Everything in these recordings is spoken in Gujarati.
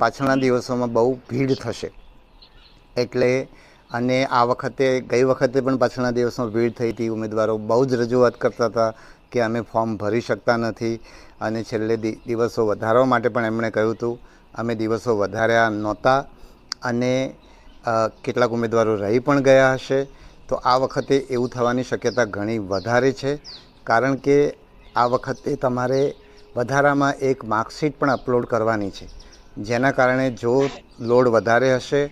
પાછળના દિવસોમાં બહુ ભીડ થશે. એટલે અને આ વખતે, ગઈ વખતે પણ પાછળના દિવસમાં ભીડ થઈ હતી. ઉમેદવારો બહુ જ રજૂઆત કરતા હતા કે અમે ફોર્મ ભરી શકતા નથી. અને છેલ્લે દિવસો વધારવા માટે પણ એમણે કહ્યું હતું, અમે દિવસો વધાર્યા નહોતા. અને કેટલાક ઉમેદવારો રહી પણ ગયા હશે. તો આ વખતે એવું થવાની શક્યતા ઘણી વધારે છે. કારણ કે આ વખતે તમારે વધારામાં એક માર્કશીટ પણ અપલોડ કરવાની છે. જેના કારણે જો લોડ વધારે હશે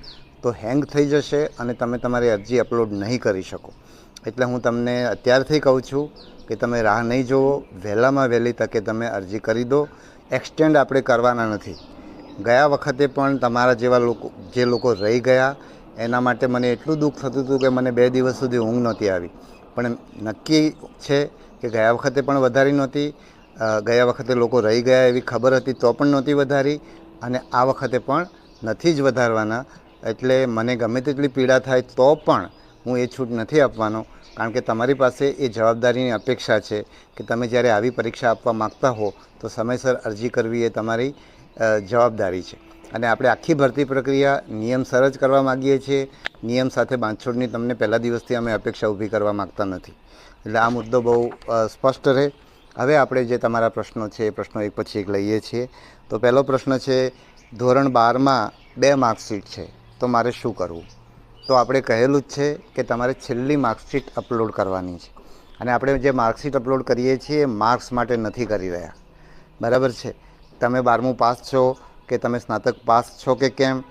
તો હેંગ થઈ જશે અને તમે તમારી અરજી અપલોડ નહીં કરી શકો. એટલે હું તમને અત્યારથી કહું છું કે તમે રાહ નહીં જુઓ, વહેલામાં વહેલી તકે તમે અરજી કરી દો. એક્સટેન્ડ આપણે કરવાના નથી. ગયા વખતે પણ તમારા જેવા લોકો, જે લોકો રહી ગયા, એના માટે મને એટલું દુઃખ થતું હતું કે મને બે દિવસ સુધી ઊંઘ નહોતી આવી. પણ નક્કી છે કે ગયા વખતે પણ વધારી નહોતી. ગયા વખતે લોકો રહી ગયા એવી ખબર હતી તો પણ નહોતી વધારી. અને આ વખતે પણ નથી જ વધારવાના. એટલે મને ગમે તેટલી પીડા થાય તો પણ હું એ છૂટ નથી આપવાનો. કારણ કે તમારી પાસે એ જવાબદારીની અપેક્ષા છે કે તમે જ્યારે આવી પરીક્ષા આપવા માગતા હો, તો સમયસર અરજી કરવી એ તમારી જવાબદારી છે. અને આપણે આખી ભરતી પ્રક્રિયા નિયમસર જ કરવા માગીએ છીએ. નિયમ સાથે બાંધછોડની તમને પહેલા દિવસથી અમે અપેક્ષા ઊભી કરવા માગતા નથી. એટલે આ મુદ્દો બહુ સ્પષ્ટ રહે. હવે આપણે જે તમારા પ્રશ્નો છે, એ પ્રશ્નો એક પછી એક લઈએ છીએ. તો પહેલો પ્રશ્ન છે, ધોરણ બારમાં બે માર્કશીટ છે, તો મારે શું કરવું? તો આપણે કહેલું જ છે કે તમારે છેલ્લી માર્કશીટ અપલોડ કરવાની છે. અને આપણે જે માર્કશીટ અપલોડ કરીએ છીએ માર્ક્સ માટે નથી કરી રહ્યા. બરાબર છે? તમે બારમું પાસ છો કે તમે સ્નાતક પાસ છો કે કેમ?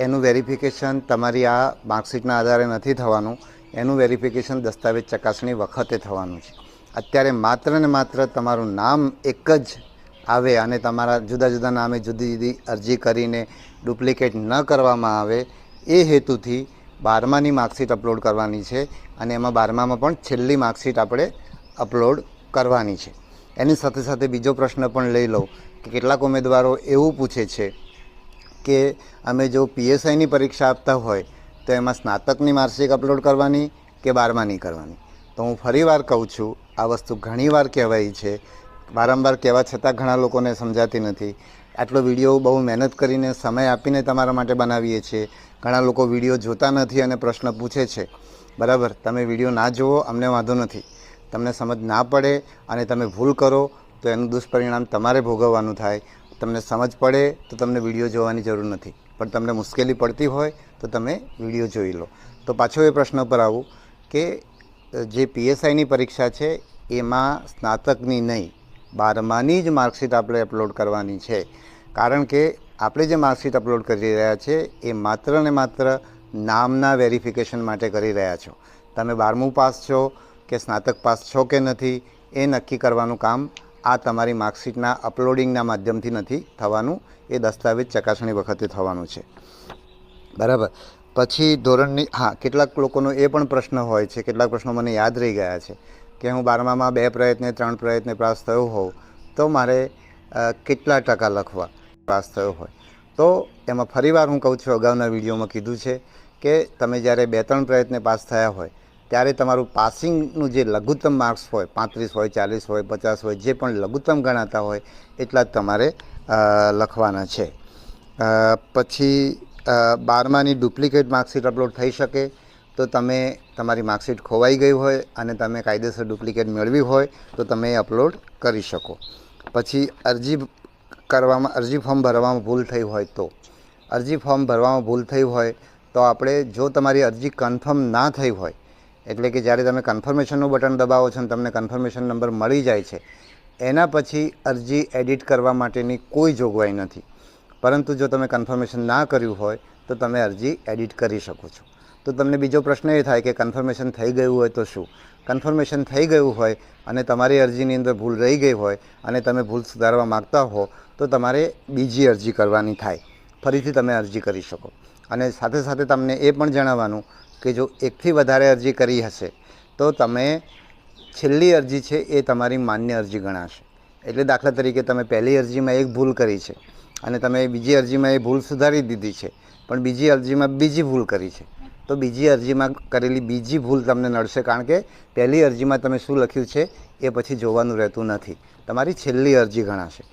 એનું વેરિફિકેશન તમારી આ માર્કશીટના આધારે નથી થવાનું. એનું વેરિફિકેશન દસ્તાવેજ ચકાસણી વખતે થવાનું છે. અત્યારે માત્ર ને માત્ર તમારું નામ એક જ આવે અને તમારા જુદા જુદા નામે જુદી જુદી અરજી કરીને ડુપ્લિકેટ ન કરવામાં આવે, એ હેતુથી બારમાની માર્કશીટ અપલોડ કરવાની છે અને એમાં બારમામાં પણ છેલ્લી માર્કશીટ આપણે અપલોડ કરવાની છે. એની સાથે સાથે બીજો પ્રશ્ન પણ લઈ લઉં કે કેટલાક ઉમેદવારો એવું પૂછે છે કે અમે જો પીએસઆઈની પરીક્ષા આપતા હોય તો એમાં સ્નાતકની માર્કશીટ અપલોડ કરવાની કે બારમાની કરવાની? તો હું ફરીવાર કહું છું, આ વસ્તુ ઘણીવાર કહેવાય છે. વારંવાર કહેવા છતાં ઘણા લોકોને સમજાતી નથી. આટલો વીડિયો બહુ મહેનત કરીને સમય આપીને તમારા માટે બનાવીએ છીએ. ઘણા લોકો વીડિયો જોતા નથી અને પ્રશ્ન પૂછે છે. બરાબર, તમે વીડિયો ના જુઓ, અમને વાંધો નથી. તમને સમજ ના પડે અને તમે ભૂલ કરો, તો એનું દુષ્પરિણામ તમારે ભોગવવાનું થાય. તમને સમજ પડે, તો તમને વીડિયો જોવાની જરૂર નથી. પણ તમને મુશ્કેલી પડતી હોય, તો તમે વીડિયો જોઈ લો. તો પાછો એ પ્રશ્ન પર આવું કે જે પીએસઆઈની પરીક્ષા છે, એમાં સ્નાતકની નહીં, બારમાની જ માર્કશીટ આપણે અપલોડ કરવાની છે. કારણ કે આપણે જે માર્કશીટ અપલોડ કરી રહ્યા છે, એ માત્ર ને માત્ર નામના વેરિફિકેશન માટે કરી રહ્યા છો. તમે બારમું પાસ છો કે સ્નાતક પાસ છો કે નથી, એ નક્કી કરવાનું કામ આ તમારી માર્કશીટના અપલોડિંગના માધ્યમથી નથી થવાનું, એ દસ્તાવેજ ચકાસણી વખતે થવાનું છે. બરાબર? પછી ધોરણની, હા, કેટલાક લોકોનો એ પણ પ્રશ્ન હોય છે, કેટલાક પ્રશ્નો મને યાદ રહી ગયા છે, કે હું બારમામાં બે પ્રયત્ને, ત્રણ પ્રયત્ને પાસ થયો હોઉં, તો મારે કેટલા ટકા લખવા પાસ થયો હોય. તો એમાં ફરીવાર હું કહું છું, અગાઉના વિડીયોમાં કીધું છે કે તમે જ્યારે બે ત્રણ પ્રયત્ને પાસ થયા હોય, ત્યારે તમારું પાસિંગનું જે લઘુત્તમ માર્ક્સ હોય, પાંત્રીસ હોય, ચાલીસ હોય, પચાસ હોય, જે પણ લઘુત્તમ ગણાતા હોય, એટલા જ તમારે લખવાના છે. પછી બારમાની ડુપ્લિકેટ માર્કશીટ અપલોડ થઈ શકે તો તમે તમારી માર્કશીટ ખોવાઈ ગઈ હોય અને તમે કાયદેસર ડુપ્લિકેટ મેળવી હોય તો તમે એ અપલોડ કરી શકો. પછી અરજી કરવામાં, અરજી ફોર્મ ભરવામાં ભૂલ થઈ હોય તો. અરજી ફોર્મ ભરવામાં ભૂલ થઈ હોય તો આપણે જો તમારી અરજી કન્ફર્મ ના થઈ હોય, એટલે કે જ્યારે તમે કન્ફર્મેશનનું બટન દબાવો છો અને તમને કન્ફર્મેશન નંબર મળી જાય છે, એના પછી અરજી એડિટ કરવા માટેની કોઈ જોગવાઈ નથી. પરંતુ જો તમે કન્ફર્મેશન ના કર્યું હોય, તો તમે અરજી એડિટ કરી શકો છો. તો તમને બીજો પ્રશ્ન એ થાય કે કન્ફર્મેશન થઈ ગયું હોય તો શું? કન્ફર્મેશન થઈ ગયું હોય અને તમારી અરજીની અંદર ભૂલ રહી ગઈ હોય અને તમે ભૂલ સુધારવા માગતા હો, તો તમારે બીજી અરજી કરવાની થાય. ફરીથી તમે અરજી કરી શકો. અને સાથે સાથે તમને એ પણ જણાવવાનું કે જો એકથી વધારે અરજી કરી હશે, તો તમે છેલ્લી અરજી છે એ તમારી માન્ય અરજી ગણાશે. એટલે દાખલા તરીકે તમે પહેલી અરજીમાં એક ભૂલ કરી છે. અને તમે બીજી અરજીમાં એ ભૂલ સુધારી દીધી છે, પણ બીજી અરજીમાં બીજી ભૂલ કરી છે. તો બીજી અરજીમાં કરેલી બીજી ભૂલ તમને નડશે, કારણ કે પહેલી અરજીમાં તમે શું લખ્યું છે એ પછી જોવાનું રહેતું નથી. તમારી છેલ્લી અરજી ગણાશે.